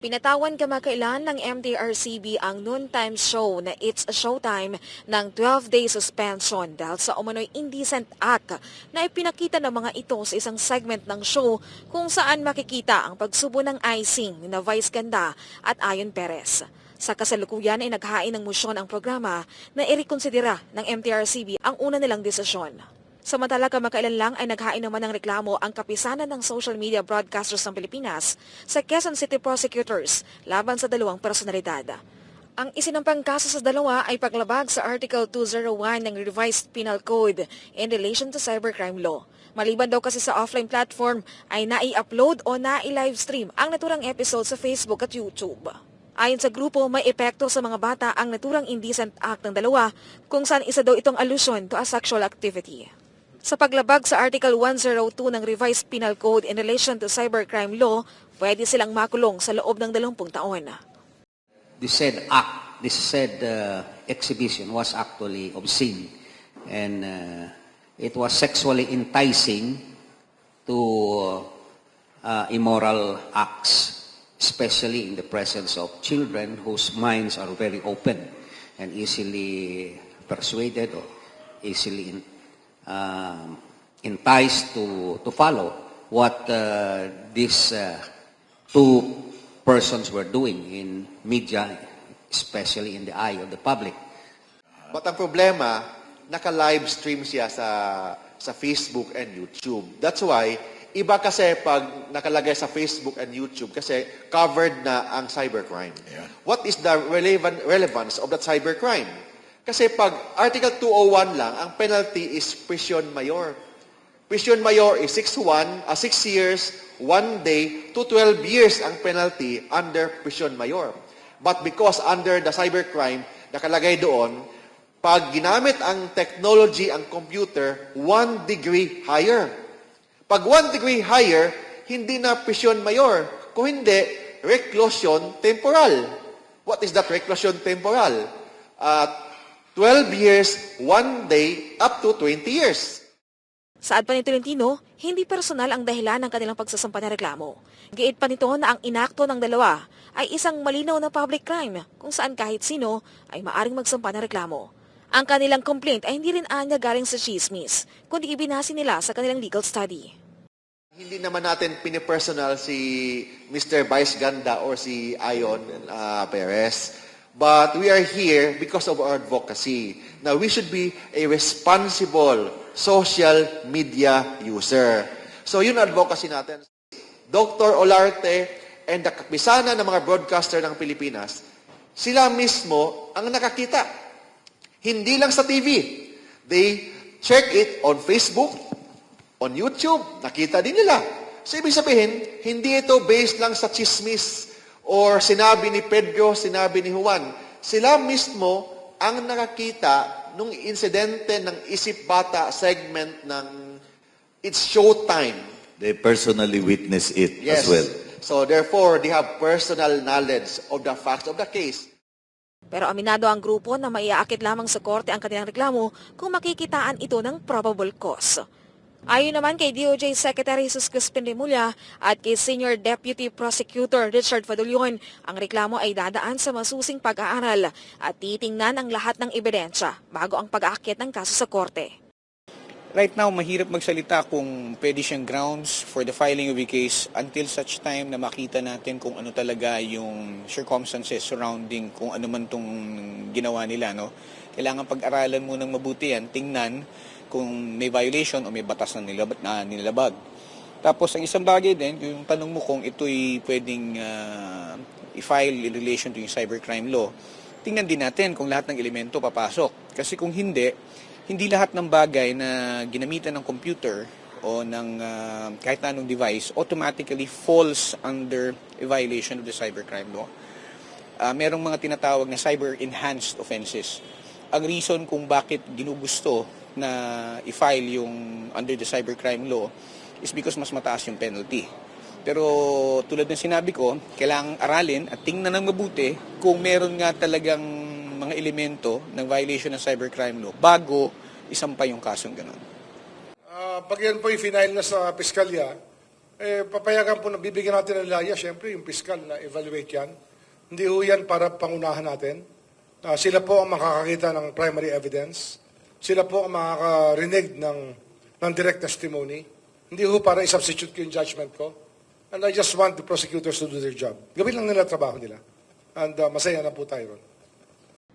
Pinatawan kamakailan ng MTRCB ang noontime show na It's a Showtime ng 12-day suspension dahil sa umano'y indecent act na ipinakita ng mga ito sa isang segment ng show kung saan makikita ang pagsubo ng icing na Vice Ganda at Ayon Perez. Sa kasalukuyan ay naghain ng musyon ang programa na irekonsidera ng MTRCB ang una nilang desisyon. Samantala kamakailan lang ay naghain naman ng reklamo ang kapisanan ng social media broadcasters ng Pilipinas sa Quezon City prosecutors laban sa dalawang personalidad. Ang isinampang kaso sa dalawa ay paglabag sa Article 201 ng Revised Penal Code in relation to cybercrime law. Maliban daw kasi sa offline platform ay nai-upload o nai-livestream ang naturang episode sa Facebook at YouTube. Ayon sa grupo, may epekto sa mga bata ang naturang indecent act ng dalawa kung saan isa daw itong allusion to a sexual activity. Sa paglabag sa Article 102 ng Revised Penal Code in relation to cybercrime law, pwede silang makulong sa loob ng 20 taon. this said act, this said uh, exhibition was actually obscene and uh, it was sexually enticing to uh, immoral acts, especially in the presence of children whose minds are very open and easily persuaded or easily in, um enticed to, to follow what uh, these uh, two persons were doing in media, especially in the eye of the public. But ang problema, naka-live stream siya sa sa Facebook and YouTube. That's why iba kasi pag nakalagay sa Facebook and YouTube kasi covered na ang cybercrime. What is the relevant relevance of that cybercrime? Kasi pag Article 201 lang, ang penalty is prison mayor. Prison mayor is 6 1, uh, 6 years, 1 day to 12 years ang penalty under prison mayor. But because under the cybercrime, nakalagay doon, pag ginamit ang technology, ang computer, 1 degree higher. Pag 1 degree higher, hindi na prison mayor. Kung hindi, reclusion temporal. What is that reclusion temporal? Uh, 12 years, 1 day, up to 20 years. Saad pa ni Tolentino, hindi personal ang dahilan ng kanilang pagsasampa ng reklamo. Giit pa nito na ang inakto ng dalawa ay isang malinaw na public crime kung saan kahit sino ay maaring magsampa ng reklamo. Ang kanilang complaint ay hindi rin anya galing sa chismis, kundi ibinasi nila sa kanilang legal study. Hindi naman natin pinipersonal si Mr. Vice Ganda or si Ayon uh, Perez. But we are here because of our advocacy. Now, we should be a responsible social media user. So, yun advocacy natin. Dr. Olarte and the kapisana ng mga broadcaster ng Pilipinas, sila mismo ang nakakita. Hindi lang sa TV. They check it on Facebook, on YouTube, nakita din nila. So, ibig sabihin, hindi ito based lang sa chismis or sinabi ni Pedro, sinabi ni Juan. Sila mismo ang nakakita nung insidente ng Isip Bata segment ng It's Showtime. They personally witness it Yes. as well. So therefore, they have personal knowledge of the facts of the case. Pero aminado ang grupo na maiaakit lamang sa korte ang kanilang reklamo kung makikitaan ito ng probable cause. Ayon naman kay DOJ Secretary Jesus Crispin Remulla at kay Senior Deputy Prosecutor Richard Fadulion, ang reklamo ay dadaan sa masusing pag-aaral at titingnan ang lahat ng ebidensya bago ang pag-aakyat ng kaso sa korte. Right now, mahirap magsalita kung pwede siyang grounds for the filing of a case until such time na makita natin kung ano talaga yung circumstances surrounding kung ano man tong ginawa nila. No? Kailangan pag-aralan mo ng mabuti yan, tingnan kung may violation o may batas na nilabag. Na nilabag. Tapos, ang isang bagay din, yung tanong mo kung ito'y pwedeng ah, i-file in relation to yung cybercrime law, tingnan din natin kung lahat ng elemento papasok. Kasi kung hindi, hindi lahat ng bagay na ginamitan ng computer o ng ah, kahit anong device automatically falls under a violation of the cybercrime law. Ah, merong mga tinatawag na cyber-enhanced offenses. Ang reason kung bakit ginugusto na i-file yung under the cybercrime law is because mas mataas yung penalty. Pero tulad ng sinabi ko, kailangang aralin at tingnan ng mabuti kung meron nga talagang mga elemento ng violation ng cybercrime law bago isampa yung kasong ganun. Ah, pag yan po i-final na sa piskalya, eh, papayagan po na bibigyan natin ng laya, siyempre, yung fiscal na evaluate yan. Hindi ho yan para pangunahan natin. Ah, sila po ang makakakita ng primary evidence. Sila po ang makakarinig ng, ng direct testimony. Hindi ho para i-substitute ko yung judgment ko. And I just want the prosecutors to do their job. Gawin lang nila trabaho nila. And ah, masaya na po tayo ron.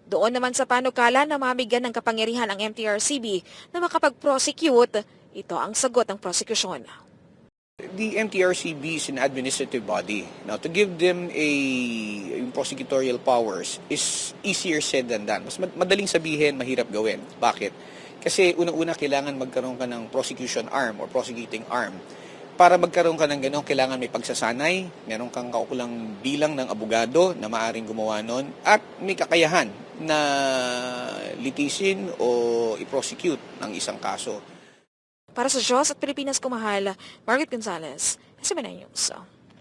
Doon naman sa panukala na mabigyan ng kapangyarihan ang MTRCB na makapag-prosecute, ito ang sagot ng prosecution. The MTRCB is an administrative body. Now, to give them a yung prosecutorial powers is easier said than done. Mas mad- madaling sabihin, mahirap gawin. Bakit? Kasi unang-una kailangan magkaroon ka ng prosecution arm or prosecuting arm. Para magkaroon ka ng gano'n, kailangan may pagsasanay, meron kang kaukulang bilang ng abogado na maaring gumawa nun, at may kakayahan na litisin o i-prosecute ng isang kaso. Para sa Diyos at Pilipinas kumahal, Margaret Gonzalez, SMNA News.